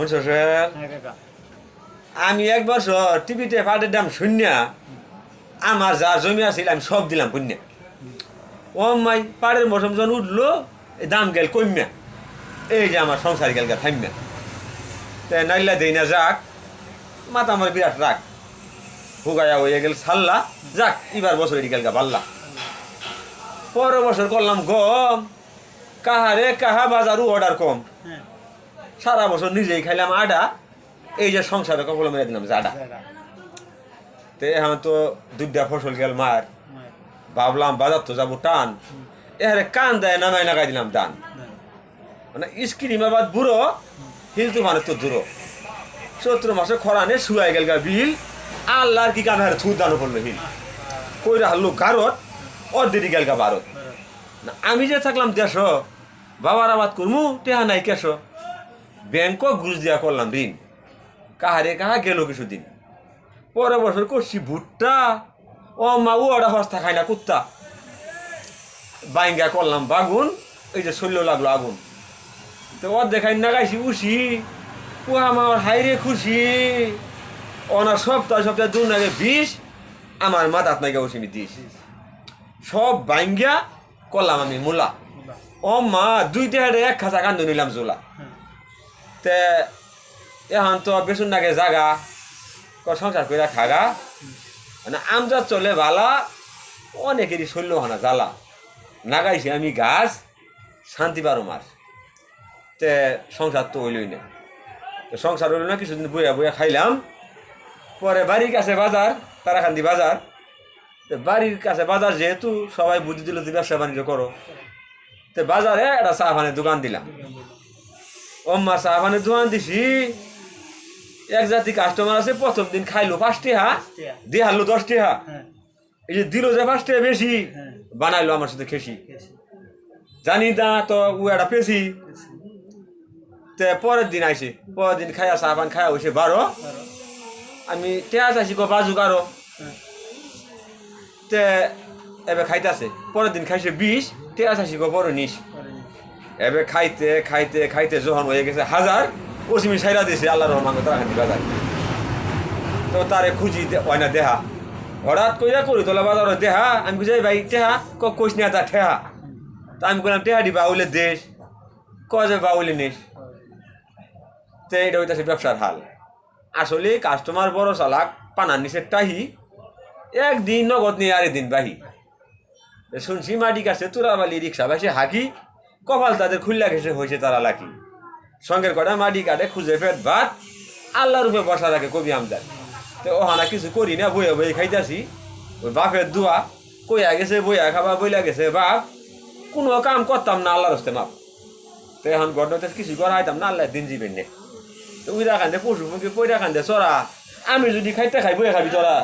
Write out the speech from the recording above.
শুনছো হ্যাঁ আমি এক বছর টিভিতে পাটের দাম শূন্য আমার যা জমি আছিল আমি সব দিলাম পুণ্য। ও মাই পাড়ের মৌসুম যখন উঠল দাম গেল কমিয়া এই যে আমার সংসার গেল গা থামিয়া তে নাইলা দেই না যাক। মাথা আমার বিরাট রাগ। হুগায়া হয়ে গেল সাল্লা। যাক এবার বছর এটি গেল গা পাল্লা পরের বছর করলাম গম। কাহারে কাহা বাজারও অর্ডার কম। হ্যাঁ। সারা বছর নিজেই খাইলাম আডা। এই যে সংসারে কখনো মেরে দিলাম জাডা তে এখন তো দুইটা ফসল গেল মার। ভাবলাম বাজার তো যাব টান। এহারে কান দেয় নামাই লাগাই দিলাম টান। মানে স্ক্রিম আবার বুড়ো হিল তুফানের তো দূর। চৈত্র মাসে খরানে শুয়াই গেল বিল। আল্লাহর কি হারে থুর দানো পড়ল হিল। কইরা হারলো গারত অর্ধেরি গেল গা ভারত না আমি যে থাকলাম দেশ বাবার আবাদ করমু টেহা নাই কেশ। ব্যাংক ঘুষ দিয়া করলাম ঋণ কাহারে কাহা গেল কিছুদিন। পরে বছর করছি ভুট্টা। ও মা ও ওটা হস্তা খায় না কুত্তা। বাইঙ্গা করলাম বাগুন এই যে শৈল্য লাগল আগুন। তো ওর দেখাই না গাইছি উসি। ও আমার হাইরে খুশি। ওনার সপ্তাহ সপ্তাহ দু নাগে বিষ আমার মাথাত নাগে উসিমি দিস সব বাইঙ্গা করলাম আমি মূলা। ও মা দুইটা এক খাঁচা কান্দ নিলাম জোলা। হ্যাঁ। তে এখন তো বেসুন নাগে জাগা সংসার করে খাগা। মানে আমজা চলে বালা, অনেকেরই শৈল্য হানা জ্বালা। নাগাইছি আমি গাছ, শান্তি বারো মাস তে, সংসার তো হইলই না। তো সংসার হইল না, কিছুদিন বইয়া বইয়া খাইলাম। পরে বাড়ির কাছে বাজার, তারাকান্দি বাজার। তো বাড়ির কাছে বাজার যেহেতু সবাই বুদ্ধি দিল যে ব্যবসা বাণিজ্য করো। তো বাজারে একটা চা দোকান দিলাম। অম্মা পানের দোকান দিছি। এক জাতি কাস্টমার আছে প্রথম দিন খাইলো পাঁচ টিহা টিহা। দিয়ে হারলো দশ টিহা। হ্যাঁ। এই যে দিল যে পাঁচ টিহা বেশি হ্যাঁ। বানাইলো আমার সাথে খেসি। জানি না তো ও একটা পেছি তে পরের দিন আইসি পরের দিন খাইয়া পান খাইয়া হয়েছে বারো। আমি টেহা চাইছি গো বাজু কারও হ্যাঁ। তে এবার খাইতেছে। পরের দিন খাইছে বিশ টেহা চাইছি গো বড় পরে এবার খাইতে খাইতে খাইতে যখন হয়ে গেছে হাজার, পশ্চিমি সাইরা দিয়েছে, আল্লাহ রহমান তারাখান্দি বাজার। তো তারে খুঁজি হয় না, দেহা। হঠাৎ কইরা করি, তোলা বাজার দেহা, আমি বুঝাই ভাই টেহা ক, কইস না তা ঠেহা? তা আমি বললাম টেহা দি বাউলের দেশ। ক যে বাউলে নিস তো এটা হইতেছে ব্যবসার হাল। আসলে কাস্টমার বড় চালাক, পানার নিচের টাহি, একদিন নগদ নিয়ে আরেকদিন বাহি। শুনছি মাটি কাছে তুরাবালি রিক্সা ভাসে হাকি কপাল তাদের খুল্লা ঘেসে হয়েছে তারা লাকি। সঙ্গের কটা মাটি কাটে, খুঁজে ফেট ভাত আল্লাহ রূপে বসা রাখে কবি আমদার তো ওহানা কিছু করি না, বইয়া বই খাইতাছি। ওই বাপের দোয়া, কইয়া গেছে, বইয়া খাবা, বইলা গেছে, বাপ, কোনো কাম করতাম না, আল্লাহর হস্তে মাপ। তো এখন গডতে কিছু করা হইতাম না, আল্লাহ দিন যাবেন নে। তো উইরা কান্দে পশু মুখে পয়রা কান্দে চড়া আমি যদি খাইতে খাই, বইয়া খাবি তোরা